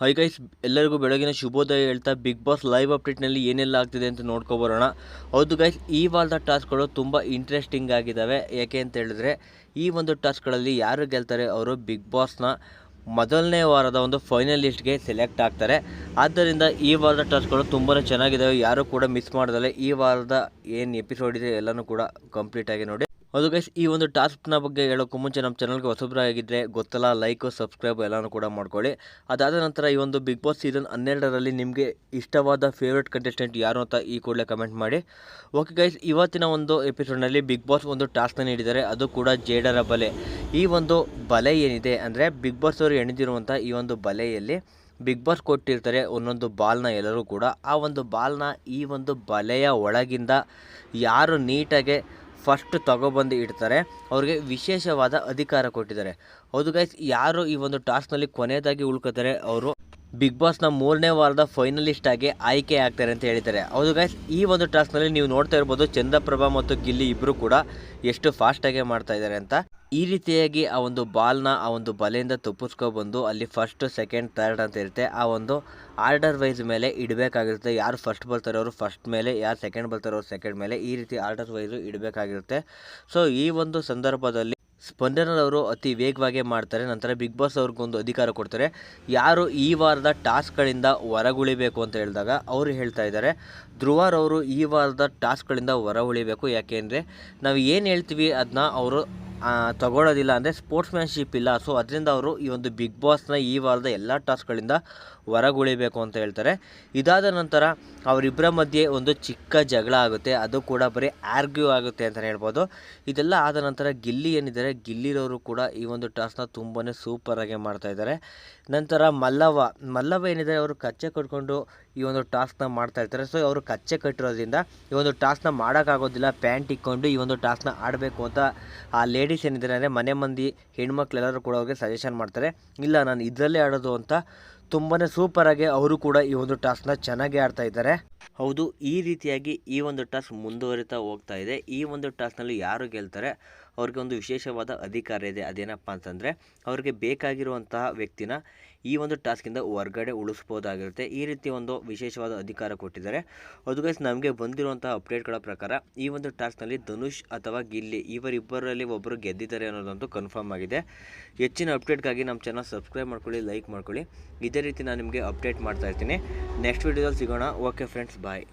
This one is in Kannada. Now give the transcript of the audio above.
ಹೈ ಗೈಸ್ ಎಲ್ಲರಿಗೂ ಬೆಳಗಿನ ಶುಭೋದಯ ಹೇಳ್ತಾ ಬಿಗ್ ಬಾಸ್ ಲೈವ್ ಅಪ್ಡೇಟ್ನಲ್ಲಿ ಏನೆಲ್ಲ ಆಗ್ತಿದೆ ಅಂತ ನೋಡ್ಕೊಬರೋಣ ಹೌದು ಗೈಸ್ ಈ ವಾರದ ಟಾಸ್ಕ್ಗಳು ತುಂಬ ಇಂಟ್ರೆಸ್ಟಿಂಗ್ ಆಗಿದ್ದಾವೆ ಯಾಕೆ ಅಂತ ಹೇಳಿದ್ರೆ, ಈ ಒಂದು ಟಾಸ್ಕ್ಗಳಲ್ಲಿ ಯಾರು ಗೆಲ್ತಾರೆ ಅವರು ಬಿಗ್ ಬಾಸ್ನ ಮೊದಲನೇ ವಾರದ ಒಂದು ಫೈನಲಿಸ್ಟ್ಗೆ ಸೆಲೆಕ್ಟ್ ಆಗ್ತಾರೆ. ಆದ್ದರಿಂದ ಈ ವಾರದ ಟಾಸ್ಕ್ಗಳು ತುಂಬಾ ಚೆನ್ನಾಗಿದ್ದಾವೆ ಯಾರು ಕೂಡ ಮಿಸ್ ಮಾಡ್ದಲೆ ಈ ವಾರದ ಏನು ಎಪಿಸೋಡ್ ಇದೆ ಎಲ್ಲನೂ ಕೂಡ ಕಂಪ್ಲೀಟಾಗಿ ನೋಡಿ. ಹೌದು ಗೈಸ್ ಈ ಒಂದು ಟಾಸ್ಕ್ನ ಬಗ್ಗೆ ಹೇಳೋಕ್ಕೂ ಮುಂಚೆ ನಮ್ಮ ಚಾನಲ್ಗೆ ಹೊಸಬ್ರಾಗಿದ್ದರೆ ಗೊತ್ತಲ್ಲ ಲೈಕು ಸಬ್ಸ್ಕ್ರೈಬ್ ಎಲ್ಲನೂ ಕೂಡ ಮಾಡ್ಕೊಳ್ಳಿ. ಅದಾದ ನಂತರ ಈ ಒಂದು ಬಿಗ್ ಬಾಸ್ ಸೀಸನ್ ಹನ್ನೆರಡರಲ್ಲಿ ನಿಮಗೆ ಇಷ್ಟವಾದ ಫೇವ್ರೆಟ್ ಕಂಟೆಸ್ಟೆಂಟ್ ಯಾರು ಅಂತ ಈ ಕೂಡಲೇ ಕಮೆಂಟ್ ಮಾಡಿ. ಓಕೆ ಗೈಸ್ ಇವತ್ತಿನ ಒಂದು ಎಪಿಸೋಡ್ನಲ್ಲಿ ಬಿಗ್ ಬಾಸ್ ಒಂದು ಟಾಸ್ಕ್ನ ನೀಡಿದ್ದಾರೆ, ಅದು ಕೂಡ ಜೇಡರ ಬಲೆ. ಈ ಒಂದು ಬಲೆ ಏನಿದೆ ಅಂದರೆ ಬಿಗ್ ಬಾಸ್ ಅವರು ಎಣಿದಿರುವಂಥ ಈ ಒಂದು ಬಲೆಯಲ್ಲಿ ಬಿಗ್ ಬಾಸ್ ಕೊಟ್ಟಿರ್ತಾರೆ ಒಂದೊಂದು ಬಾಲ್ನ ಎಲ್ಲರೂ ಕೂಡ. ಆ ಒಂದು ಬಾಲ್ನ ಈ ಒಂದು ಬಲೆಯ ಒಳಗಿಂದ ಯಾರು ನೀಟಾಗೆ ಫಸ್ಟ್ ತಗೊಬಂದು ಇಡ್ತಾರೆ. ಅವ್ರಿಗೆ ವಿಶೇಷವಾದ ಅಧಿಕಾರ ಕೊಟ್ಟಿದ್ದಾರೆ. ಹೌದು ಗೈಸ್ ಯಾರು ಈ ಒಂದು ಟಾಸ್ಕ್ನಲ್ಲಿ ಕೊನೆಯದಾಗಿ ಉಳ್ಕೋತಾರೆ, ಅವರು ಬಿಗ್ ಬಾಸ್ನ ಮೂರನೇ ವಾರದ ಫೈನಲಿಸ್ಟ್ ಆಗಿ ಆಯ್ಕೆ ಆಗ್ತಾರೆ ಅಂತ ಹೇಳಿದ್ದಾರೆ. ಹೌದು ಗೈಸ್ ಈ ಒಂದು ಟಾಸ್ಕ್ನಲ್ಲಿ ನೀವು ನೋಡ್ತಾ ಇರ್ಬೋದು, ಚಂದ್ರಪ್ರಭಾ ಮತ್ತು ಗಿಲ್ಲಿ ಇಬ್ಬರು ಕೂಡ ಎಷ್ಟು ಫಾಸ್ಟಾಗೆ ಮಾಡ್ತಾ ಇದ್ದಾರೆ ಅಂತ. ಈ ರೀತಿಯಾಗಿ ಆ ಒಂದು ಬಾಲ್ನ ಆ ಒಂದು ಬಲೆಯಿಂದ ತಪ್ಪಿಸ್ಕೊಬಂದು ಅಲ್ಲಿ ಫಸ್ಟ್ ಸೆಕೆಂಡ್ ಥರ್ಡ್ ಅಂತ ಇರುತ್ತೆ. ಆ ಒಂದು ಆರ್ಡರ್ ವೈಸ್ ಮೇಲೆ ಇಡಬೇಕಾಗಿರುತ್ತೆ. ಯಾರು ಫಸ್ಟ್ ಬರ್ತಾರೋ ಅವರು ಫಸ್ಟ್ ಮೇಲೆ, ಯಾರು ಸೆಕೆಂಡ್ ಬರ್ತಾರೋ ಅವರು ಸೆಕೆಂಡ್ ಮೇಲೆ ಈ ರೀತಿ ಆರ್ಡರ್ ವೈಸು ಇಡಬೇಕಾಗಿರುತ್ತೆ. ಸೊ ಈ ಒಂದು ಸಂದರ್ಭದಲ್ಲಿ ಸ್ಪಂದನರವರು ಅತಿ ವೇಗವಾಗಿ ಮಾಡ್ತಾರೆ. ನಂತರ ಬಿಗ್ ಬಾಸ್ ಅವ್ರಿಗೊಂದು ಅಧಿಕಾರ ಕೊಡ್ತಾರೆ. ಯಾರು ಈ ವಾರದ ಟಾಸ್ಕ್ಗಳಿಂದ ಹೊರಗುಳಿಬೇಕು ಅಂತ ಹೇಳಿದಾಗ ಅವರು ಹೇಳ್ತಾ ಇದ್ದಾರೆ. ಧ್ರುವಾರವರು ಈ ವಾರದ ಟಾಸ್ಕ್ಗಳಿಂದ ಹೊರಗುಳಿಬೇಕು. ಯಾಕೆಂದರೆ ನಾವು ಏನು ಹೇಳ್ತೀವಿ ಅದನ್ನ ಅವರು ತಗೊಳ್ಳೋದಿಲ್ಲ ಅಂದರೆ ಸ್ಪೋರ್ಟ್ಸ್ಮ್ಯಾನ್ಶಿಪ್ ಇಲ್ಲ. ಸೊ ಅದರಿಂದ ಅವರು ಈ ಒಂದು ಬಿಗ್ ಬಾಸ್ನ ಈ ವಾರದ ಎಲ್ಲ ಟಾಸ್ಕ್ಗಳಿಂದ ಹೊರಗುಳಿಬೇಕು ಅಂತ ಹೇಳ್ತಾರೆ. ಇದಾದ ನಂತರ ಅವರಿಬ್ಬರ ಮಧ್ಯೆ ಒಂದು ಚಿಕ್ಕ ಜಗಳ ಆಗುತ್ತೆ. ಅದು ಕೂಡ ಬರೀ ಆರ್ಗ್ಯೂ ಆಗುತ್ತೆ ಅಂತಲೇ ಹೇಳ್ಬೋದು. ಇದೆಲ್ಲ ಆದ ನಂತರ ಗಿಲ್ಲಿ ಏನಿದ್ದಾರೆ ಗಿಲ್ಲಿರೋರು ಕೂಡ ಈ ಒಂದು ಟಾಸ್ಕ್ನ ತುಂಬಾ ಸೂಪರಾಗಿ ಮಾಡ್ತಾ ಇದ್ದಾರೆ. ನಂತರ ಮಲ್ಲವ ಮಲ್ಲವ ಏನಿದ್ದಾರೆ, ಅವರು ಕಚ್ಚೆ ಕಟ್ಕೊಂಡು ಈ ಒಂದು ಟಾಸ್ಕ್ನ ಮಾಡ್ತಾ ಇರ್ತಾರೆ. ಸೊ ಅವರು ಕಚ್ಚೆ ಕಟ್ಟಿರೋದ್ರಿಂದ ಈ ಒಂದು ಟಾಸ್ಕ್ನ ಮಾಡೋಕ್ಕಾಗೋದಿಲ್ಲ ಪ್ಯಾಂಟ್ ಇಕ್ಕೊಂಡು ಈ ಒಂದು ಟಾಸ್ಕ್ನ ಆಡಬೇಕು ಅಂತ ಆ ಲೇಡೀಸ್ ಏನಿದ್ದಾರೆ ಅಂದರೆ ಮನೆ ಮಂದಿ ಹೆಣ್ಮಕ್ಳೆಲ್ಲರೂ ಕೂಡ ಅವ್ರಿಗೆ ಸಜೆಷನ್ ಮಾಡ್ತಾರೆ. ಇಲ್ಲ, ನಾನು ಇದರಲ್ಲೇ ಆಡೋದು ಅಂತ ತುಂಬಾ ಸೂಪರಾಗಿ ಅವರು ಕೂಡ ಈ ಒಂದು ಟಾಸ್ಕ್ನ ಚೆನ್ನಾಗಿ ಆಡ್ತಾ ಇದ್ದಾರೆ. ಹೌದು, ಈ ರೀತಿಯಾಗಿ ಈ ಒಂದು ಟಾಸ್ಕ್ ಮುಂದುವರಿತಾ ಹೋಗ್ತಾ ಇದೆ. ಈ ಒಂದು ಟಾಸ್ಕ್ನಲ್ಲಿ ಯಾರು ಗೆಲ್ತಾರೆ? ಅವ್ರಿಗೆ ಒಂದು ವಿಶೇಷವಾದ ಅಧಿಕಾರ ಇದೆ. ಅದೇನಪ್ಪ ಅಂತಂದರೆ, ಅವ್ರಿಗೆ ಬೇಕಾಗಿರುವಂತಹ ವ್ಯಕ್ತಿನ ಈ ಒಂದು ಟಾಸ್ಕಿಂದ ಹೊರ್ಗಡೆ ಉಳಿಸ್ಬೋದಾಗಿರುತ್ತೆ. ಈ ರೀತಿ ಒಂದು ವಿಶೇಷವಾದ ಅಧಿಕಾರ ಕೊಟ್ಟಿದ್ದಾರೆ. ಅದು ಗೈಸ್ ನಮಗೆ ಬಂದಿರುವಂತಹ ಅಪ್ಡೇಟ್ಗಳ ಪ್ರಕಾರ ಈ ಒಂದು ಟಾಸ್ಕ್ನಲ್ಲಿ ಧನುಷ್ ಅಥವಾ ಗಿಲ್ಲಿ ಇವರಿಬ್ಬರಲ್ಲಿ ಒಬ್ಬರು ಗೆದ್ದಿದ್ದಾರೆ ಅನ್ನೋದಂತೂ ಕನ್ಫರ್ಮ್ ಆಗಿದೆ. ಹೆಚ್ಚಿನ ಅಪ್ಡೇಟ್ಗಾಗಿ ನಮ್ಮ ಚಾನಲ್ ಸಬ್ಸ್ಕ್ರೈಬ್ ಮಾಡ್ಕೊಳ್ಳಿ ಲೈಕ್ ಮಾಡ್ಕೊಳ್ಳಿ. ಇದೇ ರೀತಿ ನಾನು ನಿಮಗೆ ಅಪ್ಡೇಟ್ ಮಾಡ್ತಾ ಇರ್ತೀನಿ. ನೆಕ್ಸ್ಟ್ ವೀಡಿಯೋದಲ್ಲಿ ಸಿಗೋಣ. Okay friends bye